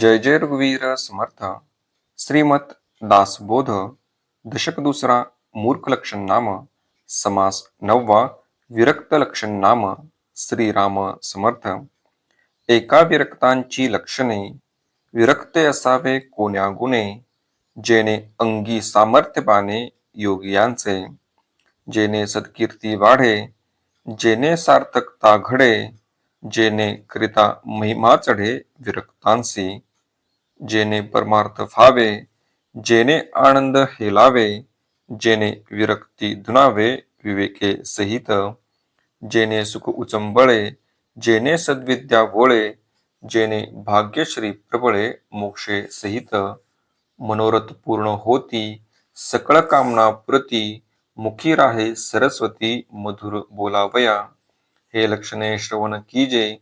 जय जय रघुवीर समर्थ। श्रीमत दासबोध दशक दुसरा मूर्ख लक्षण नाम समास नववा विरक्त लक्षण नाम श्रीराम समर्थ। एका विरक्तांची लक्षणे विरक्त असावे कोण्या गुणे जेणे अंगी सामर्थ्य पाने योगियांचे जेणे सत्कीर्ती वाढे जेणे सार्थकता घडे जेणे करिता महिमा चढे विरक्तांसी जेने परमार्थ फावे जेने आनंद हेलावे जेने विरक्ती धुनावे विवेके सहित. जेने सुख उचंबळे जेने सद्विद्या वोळे जेने भाग्यश्री प्रबळे मोक्षे सहित. मनोरथ पूर्ण होती सकळ कामना प्रती मुखी राहे सरस्वती मधुर बोलावया. हे लक्षणे श्रवण कीजे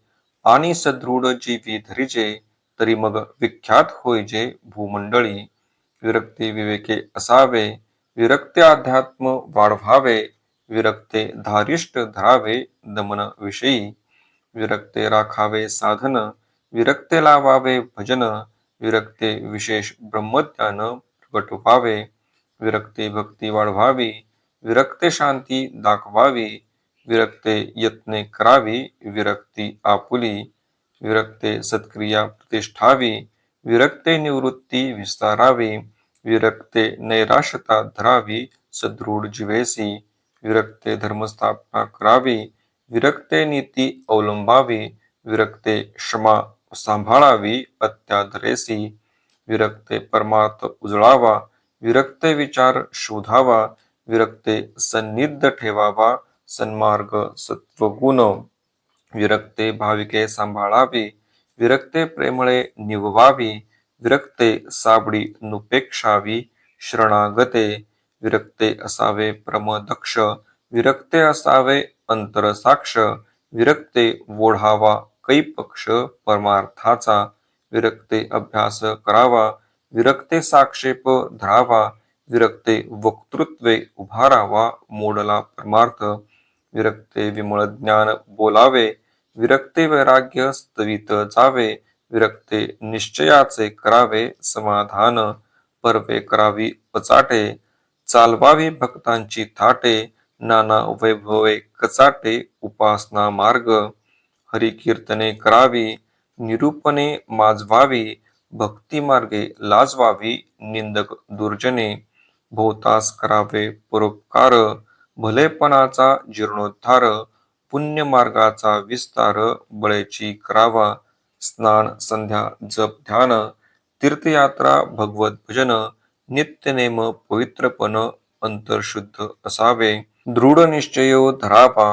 आणि सदृढ जीवी धरिजे तरी मग विख्यात होय जे भूमंडळी विरक्ती विवेके असावे विरक्ते अध्यात्म वाढवावे विरक्ते धारिष्ट धरावे दमन विषयी विरक्ते राखावे साधन विरक्ते लावावे भजन विरक्ते विशेष ब्रह्मज्ञान प्रगट व्हावे विरक्ते भक्ती वाढवावी विरक्ते शांती दाखवावी विरक्ते यत्ने करावी विरक्ती आपुली विरक्ते सत्क्रिया प्रतिष्ठावी विरक्ते निवृत्ती विस्तारावी विरक्ते नैराश्यता धरावी सदृढ जीवेसी विरक्ते धर्मस्थापना करावी विरक्ते नीती अवलंबावी विरक्ते क्षमा सांभाळावी अत्यादरेसी विरक्ते परमार्थ उजळावा विरक्ते विचार शोधावा विरक्ते सन्निध ठेवावा सन्मार्ग सत्वगुण विरक्ते भाविके सांभाळावी विरक्ते प्रेमळे निववावी विरक्ते साबडी नुपेक्षावी शरणागते विरक्ते असावे प्रमदक्ष विरक्ते असावे अंतरसाक्ष विरक्ते वोढावा कैपक्ष परमार्थाचा विरक्ते अभ्यास करावा विरक्ते साक्षेप धरावा विरक्ते वक्तृत्वे उभारावा मोडला परमार्थ विरक्ते विमळ ज्ञान बोलावे विरक्ते वैराग्य स्तवित जावे विरक्ते निश्चयाचे करावे समाधान परवे करावी पचाटे चालवावी भक्तांची थाटे नाना वैभवे कचाटे उपासना मार्ग हरिकीर्तने करावी निरूपणे माजवावी भक्ती मार्गे लाजवावी निंदक दुर्जने भोवतास करावे परोपकार भलेपणाचा जीर्णोद्धार पुण्य मार्गाचा विस्तार बळेची करावा स्नान संध्या जप ध्यान तीर्थयात्रा भगवत भजन नित्यनेम पवित्रपण अंतरशुद्ध असावे. दृढ निश्चय धरावा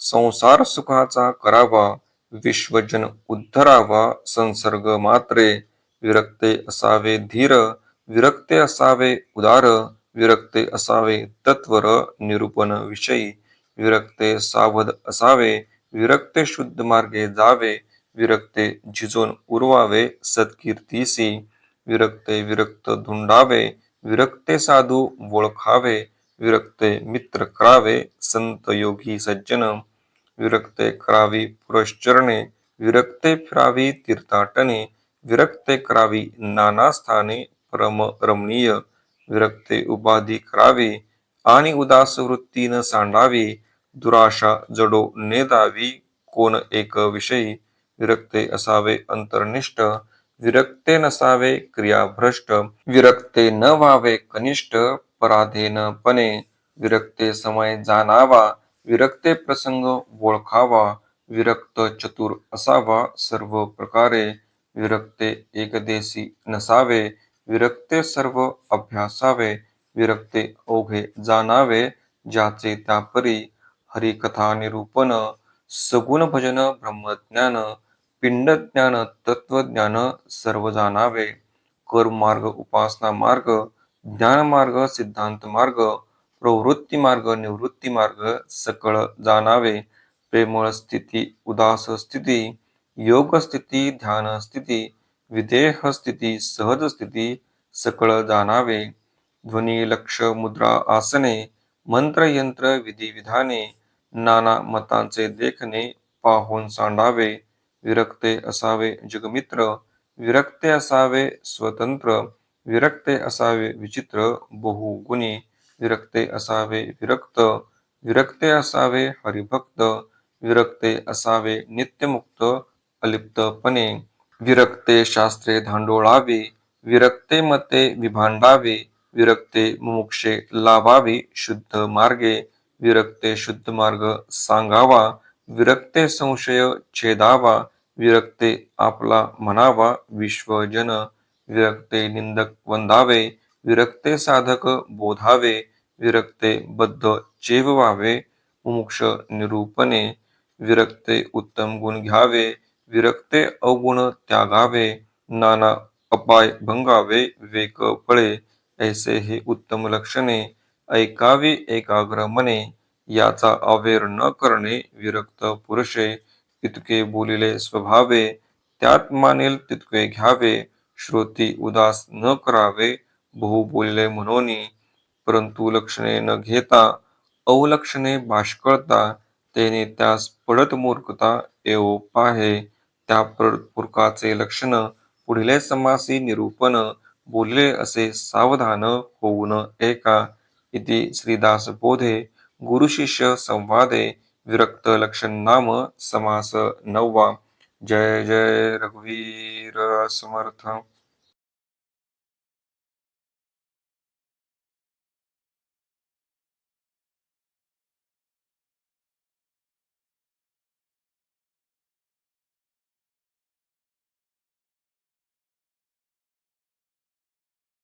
संसार सुखाचा करावा विश्वजन उद्धरावा संसर्ग मात्रे विरक्ते असावे धीर विरक्ते असावे उदार विरक्ते असावे तत्वर निरूपण विषयी विरक्ते सावध असावे विरक्ते शुद्ध मार्गे जावे विरक्ते झिजून उरवावे सत्कीर्तीसी विरक्ते विरक्त धुंडावे विरक्ते साधू ओळखावे विरक्ते मित्र करावे संत योगी सज्जन विरक्ते करावी पुरश्चरणे विरक्ते फिरावी तीर्थाटने विरक्ते करावी नाना स्थाने परम रमणीय विरक्ते उपाधी करावी आणि उदास वृत्तीन सांडावी दुराशा जडो नेदावी कोण एक विषयी विरक्ते असावे अंतर्निष्ठ विरक्ते नसावे क्रियाभ्रष्ट विरक्ते न व्हावे कनिष्ठ पराधीनपणे विरक्ते समय जाणावा विरक्ते प्रसंग ओळखावा विरक्त चतुर असावा सर्व प्रकारे विरक्ते एकदेशी नसावे विरक्ते सर्व अभ्यासावे विरक्ते ओघे जाणावे ज्याचे त्यापरी हरिकथा निरूपण सगुण भजन ब्रह्मज्ञान पिंडज्ञान तत्वज्ञान सर्व जाणावे. कर्म मार्ग उपासना मार्ग ज्ञानमार्ग सिद्धांत मार्ग प्रवृत्ती मार्ग निवृत्ती मार्ग सकळ जाणावे. प्रेमळ स्थिती उदास स्थिती योग स्थिती ध्यान स्थिती विदेह स्थिती सहज स्थिती सकळ जाणावे. ध्वनी लक्ष मुद्रा आसने मंत्र यंत्र विधी विधाने नाना मतांचे देखणे पाहून सांडावे विरक्ते असावे जगमित्र विरक्ते असावे स्वतंत्र विरक्ते असावे विचित्र बहुगुणी विरक्ते असावे विरक्त विरक्ते असावे हरिभक्त विरक्ते असावे नित्यमुक्त अलिप्तपणे विरक्ते शास्त्रे धांडोळावे विरक्ते मते विभांडावे विरक्ते मुमुक्षे लावावी शुद्ध मार्गे विरक्ते शुद्ध मार्ग सांगावा विरक्ते संशय छेदावा विरक्ते आपला म्हणावा विश्वजन विरक्ते निंदक वंदावे विरक्ते साधक बोधावे विरक्ते बद्ध चेववावे मुमुक्ष निरूपणे विरक्ते उत्तम गुण घ्यावे विरक्ते अवगुण त्यागावे नाना अपाय भंगावे वेक फळे ऐसे हे उत्तम लक्षणे ऐकावे एकाग्र मने याचा अवेर न करणे विरक्त पुरुषे तितके बोलिले स्वभावे त्यात मानेल तितके घ्यावे श्रोती उदास न करावे बहु बोलिले म्हणून परंतु लक्षणे न घेता अवलक्षणे भाष्कळता त्याने त्यास पडत मूर्खता एव पाहे त्या मूर्खाचे लक्षण पुढील समासी निरूपण बोलले असे सावधान होऊन एका इति श्रीदासबोधे गुरुशिष्य संवादे विरक्त लक्षण नाम समास नववा. जय जय रघुवीर समर्थ